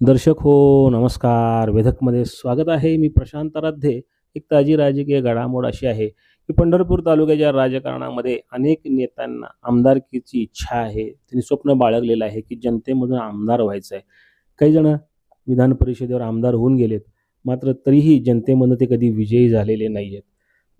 दर्शक हो नमस्कार. वेधकमध्ये स्वागत आहे. मी प्रशांत राध्ये एक ताजी राजकीय घडामोड अशी आहे की पंढरपूर तालुक्याच्या राजकारणामध्ये अनेक नेत्यांना आमदारकीची इच्छा आहे. त्यांनी स्वप्न बाळगलेलं आहे की जनतेमधून आमदार व्हायचं आहे. काही जण विधान परिषदेवर आमदार होऊन गेलेत. मात्र तरीही जनतेमधून ते कधी विजयी झालेले नाही आहेत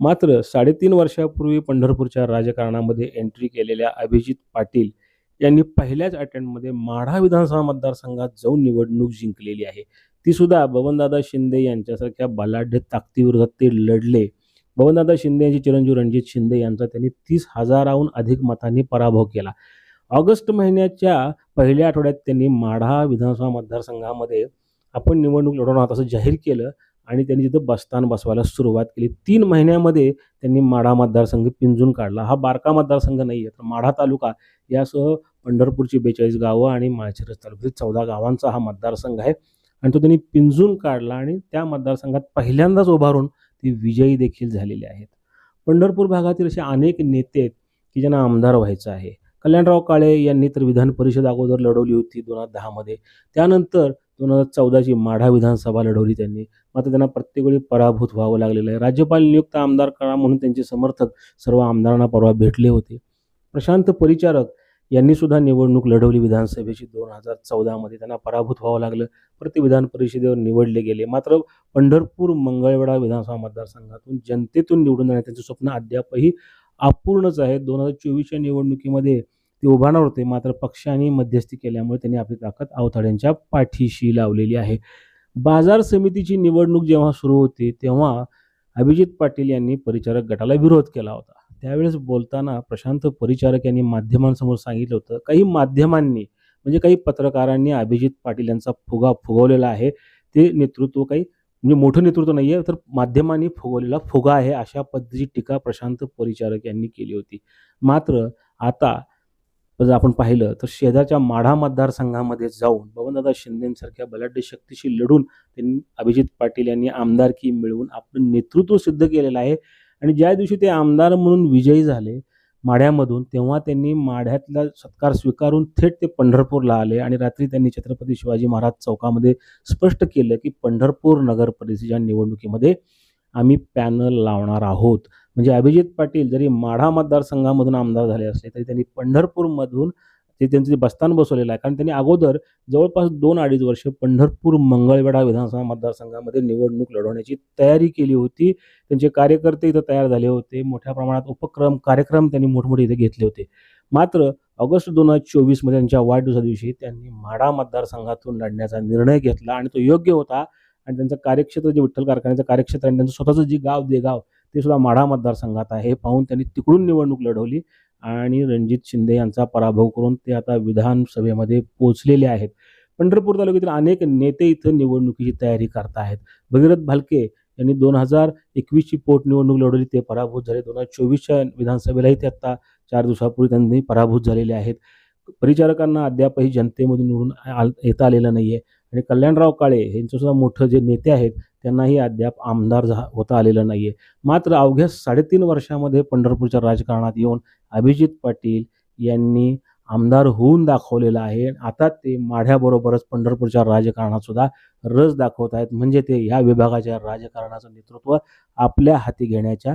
मात्र साडेतीन वर्षापूर्वी पंढरपूरच्या राजकारणामध्ये एंट्री केलेल्या अभिजित पाटील यांनी पहिल्याच अटेम्प्टमध्ये माढा विधानसभा मतदारसंघात जाऊन निवडणूक जिंकलेली आहे. ती सुद्धा बबनदादा शिंदे यांच्यासारख्या बलाढ्य ताकदीविरोधात ते लढले. बबनदादा शिंदे यांचे चिरंजीव रणजित शिंदे यांचा त्यांनी तीस हजाराहून अधिक मतांनी पराभव केला. ऑगस्ट महिन्याच्या पहिल्या आठवड्यात त्यांनी माढा विधानसभा मतदारसंघामध्ये आपण निवडणूक लढवणार आहोत असं जाहीर केलं आणि त्यांनी तिथं बस्तान बसवायला सुरुवात केली. तीन महिन्यामध्ये त्यांनी माढा मतदारसंघ पिंजून काढला. हा बारका मतदारसंघ नाही आहे तर माढा तालुका यासह पंढरपूरची बेचाळीस गावं आणि माळशिरस तालुक्यातील चौदा गावांचा हा मतदारसंघ आहे. आणि तो त्यांनी पिंजून काढला आणि त्या मतदारसंघात पहिल्यांदाच उभारून ती विजयी देखील झालेले आहेत. पंढरपूर भागातील असे अनेक नेते आहेत की ज्यांना आमदार व्हायचं आहे. कल्याणराव काळे यांनी तर विधान परिषद अगोदर लढवली होती दोन हजार दहामध्ये त्यानंतर दोन हजार चौदाची माढा विधानसभा लढवली त्यांनी. मात्र त्यांना प्रत्येक वेळी पराभूत व्हावं लागलेलं आहे. राज्यपाल नियुक्त आमदार करा म्हणून त्यांचे समर्थक सर्व आमदारांना परवा भेटले होते. प्रशांत परिचारक यांनी सुद्धा निवडणूक लढवली. विधानसभेची दोन हजार चौदामध्ये त्यांना पराभूत व्हावं लागलं. परत ते विधान परिषदेवर निवडले गेले. मात्र पंढरपूर मंगळवेढा विधानसभा मतदारसंघातून जनतेतून निवडून जाण्यात त्यांचं स्वप्न अद्यापही अपूर्णच आहे. दोन हजार चोवीसच्या निवडणुकीमध्ये ते उभारणार होते. मात्र पक्षाने मध्यस्थी केल्यामुळे त्यांनी आपली ताकद आवताड्यांच्या पाठीशी लावलेली आहे. बाजार समितीची निवडणूक जेव्हा सुरू होती तेव्हा अभिजित पाटील यांनी परिचारक गटाला विरोध केला होता. त्यावेळेस बोलताना प्रशांत परिचारक यांनी माध्यमांसमोर सांगितलं होतं काही माध्यमांनी म्हणजे काही पत्रकारांनी अभिजित पाटील यांचा फुगा फुगवलेला आहे ते नेतृत्व काही म्हणजे मोठं नेतृत्व नाही आहे तर माध्यमांनी फुगवलेला फुगा आहे अशा पद्धतीची टीका प्रशांत परिचारक यांनी केली होती. मात्र आता जर आपण पाहिलं तर शेजारच्या माढा मतदारसंघामध्ये जाऊन बबनदादा शिंदेसारख्या बलाढ्य शक्तीशी लढून त्यांनी अभिजित पाटील यांनी आमदारकी मिळवून आपलं नेतृत्व सिद्ध केलेलं आहे. आणि ज्या दिवशी ते आमदार म्हणून विजयी झाले माढ्यामधून तेव्हा त्यांनी माढ्यातला सत्कार स्वीकारून थेट ते पंढरपूरला आले आणि रात्री त्यांनी छत्रपती शिवाजी महाराज चौकामध्ये स्पष्ट केलं की पंढरपूर नगर परिषदेच्या निवडणुकीमध्ये आम्ही पॅनल लावणार आहोत. म्हणजे अभिजित पाटील जरी माढा मतदारसंघामधून आमदार झाले असले तरी त्यांनी पंढरपूरमधून ते त्यांचं जे बस्तान बसवलेलं आहे. कारण त्यांनी अगोदर जवळपास दोन अडीच वर्ष पंढरपूर मंगळवेढा विधानसभा मतदारसंघामध्ये निवडणूक लढवण्याची तयारी केली होती. त्यांचे कार्यकर्ते इथं तयार झाले होते. मोठ्या प्रमाणात उपक्रम कार्यक्रम त्यांनी मोठमोठे इथे घेतले होते. मात्र ऑगस्ट दोन हजार चोवीसमध्ये त्यांच्या वाढदिवसा दिवशी त्यांनी माडा मतदारसंघातून लढण्याचा निर्णय घेतला आणि तो योग्य होता. आणि त्यांचं कार्यक्षेत्र जे विठ्ठल कारखान्याचं कार्यक्षेत्र आणि त्यांचं स्वतःचं जे गाव देगाव ते सुद्धा माढा मतदारसंघात आहे. हे पाहून त्यांनी तिकडून निवडणूक लढवली. आणि रणजित शिंदे यांचा पराभव करून ते आता विधानसभेमध्ये पोचलेले आहेत. पंढरपूर तालुक्यातील अनेक नेते इथं निवडणुकीची तयारी करत आहेत. भगीरथ भालके यांनी दोन हजार एकवीसची पोटनिवडणूक लढवली ते पराभूत झाले. दोन हजार चोवीसच्या विधानसभेलाही ते आत्ता चार दिवसापूर्वी त्यांनी पराभूत झालेले आहेत. परिचारकांना अद्यापही जनतेमधून निवडून आल- येता आलेलं नाही आहे आणि कल्याणराव काळे यांचंसुद्धा मोठं जे नेते आहेत त्यांनाही अद्याप आमदार झा होता आलेलं नाही आहे मात्र अवघ्या साडेतीन वर्षामध्ये पंढरपूरच्या राजकारणात येऊन अभिजित पाटील यांनी आमदार होऊन दाखवलेलं आहे. आता ते माढ्याबरोबरच पंढरपूरच्या राजकारणात सुद्धा रस दाखवत आहेत. म्हणजे ते या विभागाच्या राजकारणाचं नेतृत्व आपल्या हाती घेण्याच्या